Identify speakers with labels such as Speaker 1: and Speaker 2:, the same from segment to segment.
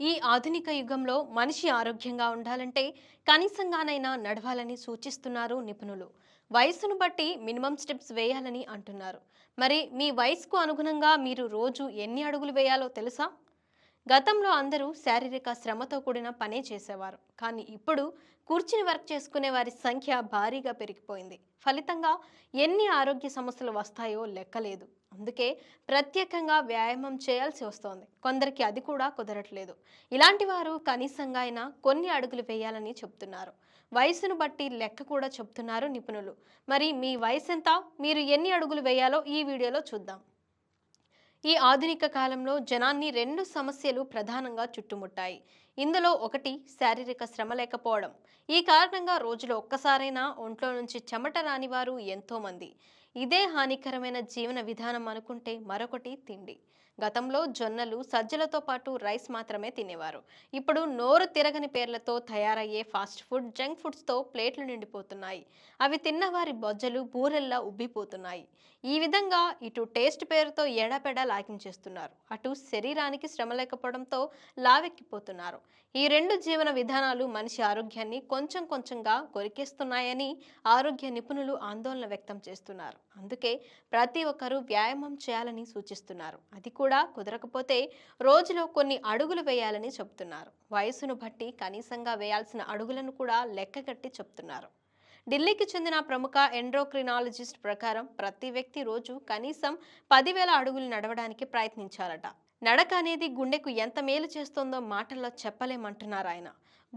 Speaker 1: ఈ ఆధునిక యుగంలో మనిషి ఆరోగ్యంగా ఉండాలంటే కనీసంగానైనా నడవాలని సూచిస్తున్నారు నిపుణులు. వయసును బట్టి మినిమం స్టెప్స్ వేయాలని అంటున్నారు. మరి మీ వయసుకు అనుగుణంగా మీరు రోజు ఎన్ని అడుగులు వేయాలో తెలుసా? గతంలో అందరూ శారీరక శ్రమతో కూడిన పనే చేసేవారు. కానీ ఇప్పుడు కూర్చుని వర్క్ చేసుకునే వారి సంఖ్య భారీగా పెరిగిపోయింది. ఫలితంగా ఎన్ని ఆరోగ్య సమస్యలు వస్తాయో లెక్కలేదు. అందుకే ప్రత్యేకంగా వ్యాయామం చేయాల్సి వస్తోంది. కొందరికి అది కూడా కుదరట్లేదు. ఇలాంటి వారు కనీసంగా అయినా కొన్ని అడుగులు వేయాలని చెప్తున్నారు. వయసును బట్టి లెక్క కూడా చెప్తున్నారు నిపుణులు. మరి మీ వయసు ఎంత మీరు ఎన్ని అడుగులు వేయాలో ఈ వీడియోలో చూద్దాం. ఈ ఆధునిక కాలంలో జనాన్ని రెండు సమస్యలు ప్రధానంగా చుట్టుముట్టాయి. ఇందులో ఒకటి శారీరక శ్రమ లేకపోవడం. ఈ కారణంగా రోజులో ఒక్కసారైనా ఒంట్లో నుంచి చెమట రాని వారు ఎంతోమంది. ఇదే హానికరమైన జీవన విధానం అనుకుంటే మరొకటి తిండి. గతంలో జొన్నలు సజ్జలతో పాటు రైస్ మాత్రమే తినేవారు. ఇప్పుడు నోరు తిరగని పేర్లతో తయారయ్యే ఫాస్ట్ ఫుడ్ జంక్ ఫుడ్స్తో ప్లేట్లు నిండిపోతున్నాయి. అవి తిన్నవారి బొజ్జలు బూరెల్లా ఉబ్బిపోతున్నాయి. ఈ విధంగా ఇటు టేస్ట్ పేరుతో ఎడపెడ లాగించేస్తున్నారు. అటు శరీరానికి శ్రమ లేకపోవడంతో లావెక్కిపోతున్నారు. ఈ రెండు జీవన విధానాలు మనిషి ఆరోగ్యాన్ని కొంచెం కొంచెంగా కొరికేస్తున్నాయని ఆరోగ్య నిపుణులు ఆందోళన వ్యక్తం చేస్తున్నారు. అందుకే ప్రతి ఒక్కరూ వ్యాయామం చేయాలని సూచిస్తున్నారు. అది కూడా కూడా కుదరకపోతే రోజులో కొన్ని అడుగులు వేయాలని చెబుతున్నారు. వయసును బట్టి కనీసంగా వేయాల్సిన అడుగులను కూడా లెక్కగట్టి చెప్తున్నారు ఢిల్లీకి చెందిన ప్రముఖ ఎండ్రోక్రినాలజిస్ట్ ప్రకారం ప్రతి వ్యక్తి రోజు కనీసం పదివేల అడుగులు నడవడానికి ప్రయత్నించాలట. నడక అనేది గుండెకు ఎంత మేలు చేస్తుందో మాటల్లో చెప్పలేమంటున్నారు ఆయన.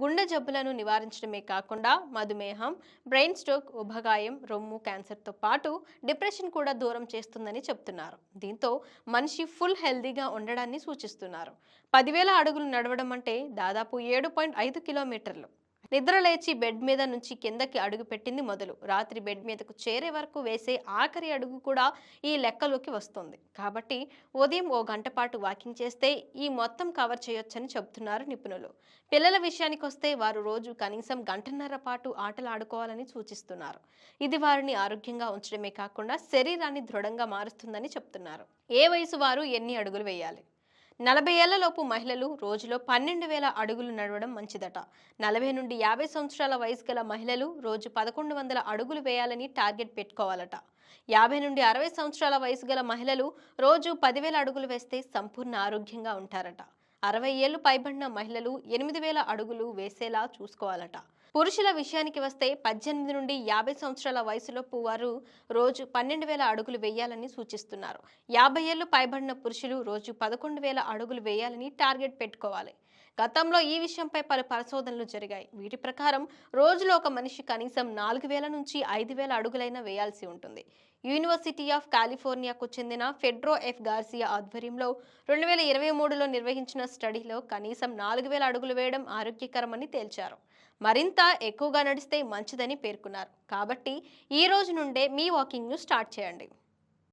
Speaker 1: గుండె జబ్బులను నివారించడమే కాకుండా మధుమేహం బ్రెయిన్ స్ట్రోక్ ఉభగాయం రొమ్ము క్యాన్సర్తో పాటు డిప్రెషన్ కూడా దూరం చేస్తుందని చెప్తున్నారు. దీంతో మనిషి ఫుల్ హెల్దీగా ఉండడాన్ని సూచిస్తున్నారు. పదివేల అడుగులు నడవడం అంటే దాదాపు ఏడు పాయింట్ ఐదు కిలోమీటర్లు. నిద్ర లేచి బెడ్ మీద నుంచి కిందకి అడుగు పెట్టింది మొదలు. రాత్రి బెడ్ మీదకు చేరే వరకు వేసే ఆఖరి అడుగు కూడా ఈ లెక్కలోకి వస్తుంది. కాబట్టి ఉదయం ఓ గంట పాటు వాకింగ్ చేస్తే ఈ మొత్తం కవర్ చేయొచ్చని చెబుతున్నారు నిపుణులు. పిల్లల విషయానికి వస్తే వారు రోజు కనీసం గంటన్నర పాటు ఆటలు ఆడుకోవాలని సూచిస్తున్నారు. ఇది వారిని ఆరోగ్యంగా ఉంచడమే కాకుండా శరీరాన్ని దృఢంగా మారుస్తుందని చెప్తున్నారు. ఏ వయసు వారు ఎన్ని అడుగులు వేయాలి? నలభై ఏళ్ళలోపు మహిళలు రోజులో పన్నెండు వేల అడుగులు నడవడం మంచిదట. నలభై నుండి యాభై సంవత్సరాల వయసు గల మహిళలు రోజు పదకొండు వందల అడుగులు వేయాలని టార్గెట్ పెట్టుకోవాలట. యాభై నుండి అరవై సంవత్సరాల వయసు గల మహిళలు రోజు పదివేల అడుగులు వేస్తే సంపూర్ణ ఆరోగ్యంగా ఉంటారట. అరవై ఏళ్ళు పైబడిన మహిళలు ఎనిమిది వేల అడుగులు వేసేలా చూసుకోవాలట. పురుషుల విషయానికి వస్తే పద్దెనిమిది నుండి యాభై సంవత్సరాల వయసులోపు వారు రోజు పన్నెండు వేల అడుగులు వేయాలని సూచిస్తున్నారు. యాభై ఏళ్ళు పైబడిన పురుషులు రోజు పదకొండు వేల అడుగులు వేయాలని టార్గెట్ పెట్టుకోవాలి. గతంలో ఈ విషయంపై పలు పరిశోధనలు జరిగాయి. వీటి ప్రకారం రోజులో ఒక మనిషి కనీసం నాలుగు వేల నుంచి ఐదు వేల అడుగులైనా వేయాల్సి ఉంటుంది. యూనివర్సిటీ ఆఫ్ కాలిఫోర్నియాకు చెందిన ఫెడ్రో ఎఫ్ గార్సియా ఆధ్వర్యంలో రెండు వేల ఇరవై మూడులో నిర్వహించిన స్టడీలో కనీసం నాలుగు వేల అడుగులు వేయడం ఆరోగ్యకరమని తేల్చారు. మరింత ఎక్కువగా నడిస్తే మంచిదని పేర్కొన్నారు. కాబట్టి ఈ రోజు నుండే మీ వాకింగ్ను స్టార్ట్ చేయండి.